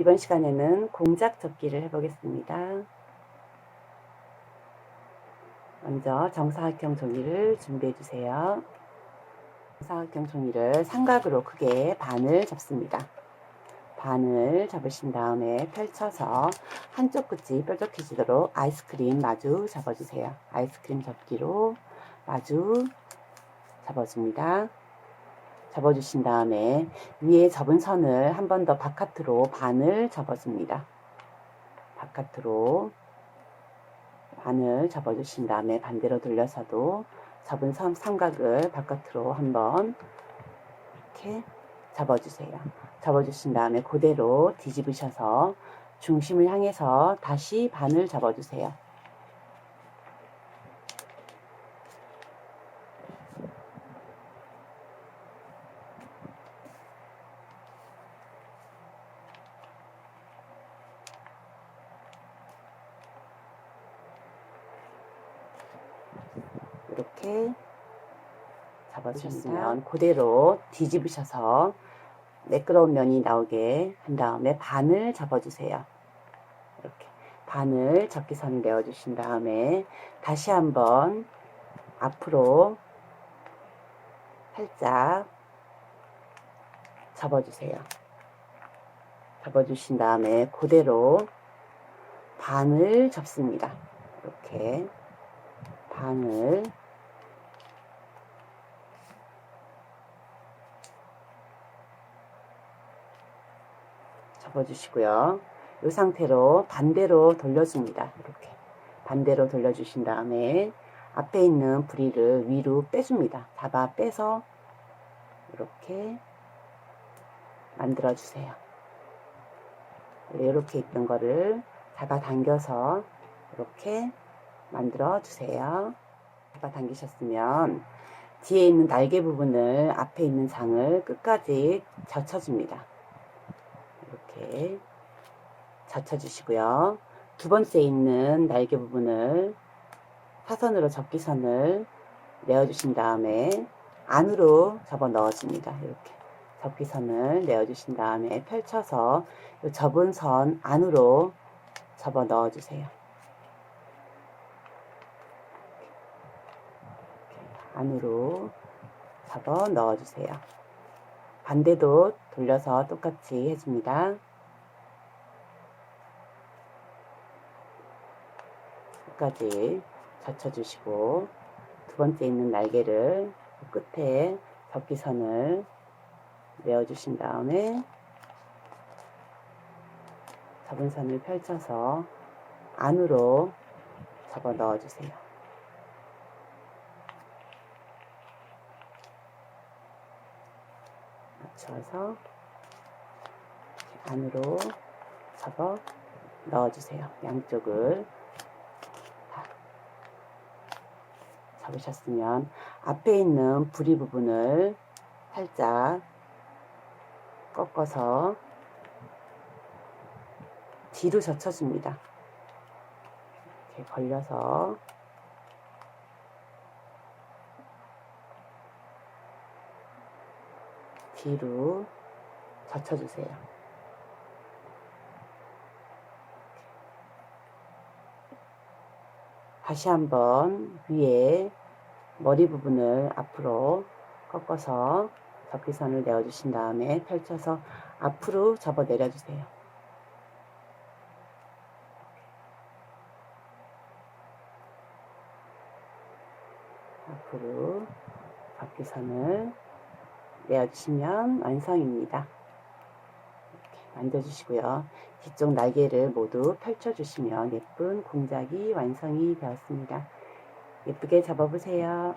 이번 시간에는 공작 접기를 해보겠습니다. 먼저 정사각형 종이를 준비해 주세요. 정사각형 종이를 삼각으로 크게 반을 접습니다. 반을 접으신 다음에 펼쳐서 한쪽 끝이 뾰족해지도록 아이스크림 마주 접어주세요. 아이스크림 접기로 마주 접어줍니다. 접어주신 다음에 위에 접은 선을 한 번 더 바깥으로 반을 접어줍니다. 바깥으로 반을 접어주신 다음에 반대로 돌려서도 접은 선 삼각을 바깥으로 한번 이렇게 접어주세요. 접어주신 다음에 그대로 뒤집으셔서 중심을 향해서 다시 반을 접어주세요. 이렇게 잡아주셨으면 그대로 뒤집으셔서 매끄러운 면이 나오게 한 다음에 반을 접어주세요. 이렇게 반을 접기선을 내어주신 다음에 다시 한번 앞으로 살짝 접어주세요. 접어주신 다음에 그대로 반을 접습니다. 이렇게 반을 접어주시고요. 이 상태로 반대로 돌려줍니다. 이렇게 반대로 돌려주신 다음에 앞에 있는 부리를 위로 빼줍니다. 잡아 빼서 이렇게 만들어 주세요. 이렇게 있던 거를 잡아 당겨서 이렇게 만들어 주세요. 잡아 당기셨으면 뒤에 있는 날개 부분을 앞에 있는 장을 끝까지 젖혀줍니다. 이렇게 젖혀주시고요. 두 번째 있는 날개 부분을 사선으로 접기선을 내어주신 다음에 안으로 접어 넣어줍니다. 이렇게 접기선을 내어주신 다음에 펼쳐서 이 접은 선 안으로 접어 넣어주세요. 안으로 접어 넣어주세요. 반대도 돌려서 똑같이 해줍니다. 끝까지 젖혀주시고 두 번째 있는 날개를 끝에 접기선을 내어주신 다음에 접은 선을 펼쳐서 안으로 접어 넣어주세요. 맞춰서 안으로 접어 넣어주세요. 양쪽을 잡으셨으면 앞에 있는 부리 부분을 살짝 꺾어서 뒤로 젖혀줍니다. 이렇게 걸려서 뒤로 젖혀주세요. 다시 한번 위에 머리 부분을 앞으로 꺾어서 접기선을 내어주신 다음에 펼쳐서 앞으로 접어 내려주세요. 앞으로 접기선을 내어주시면 완성입니다. 만져주시고요. 뒤쪽 날개를 모두 펼쳐주시면 예쁜 공작이 완성이 되었습니다. 예쁘게 접어보세요.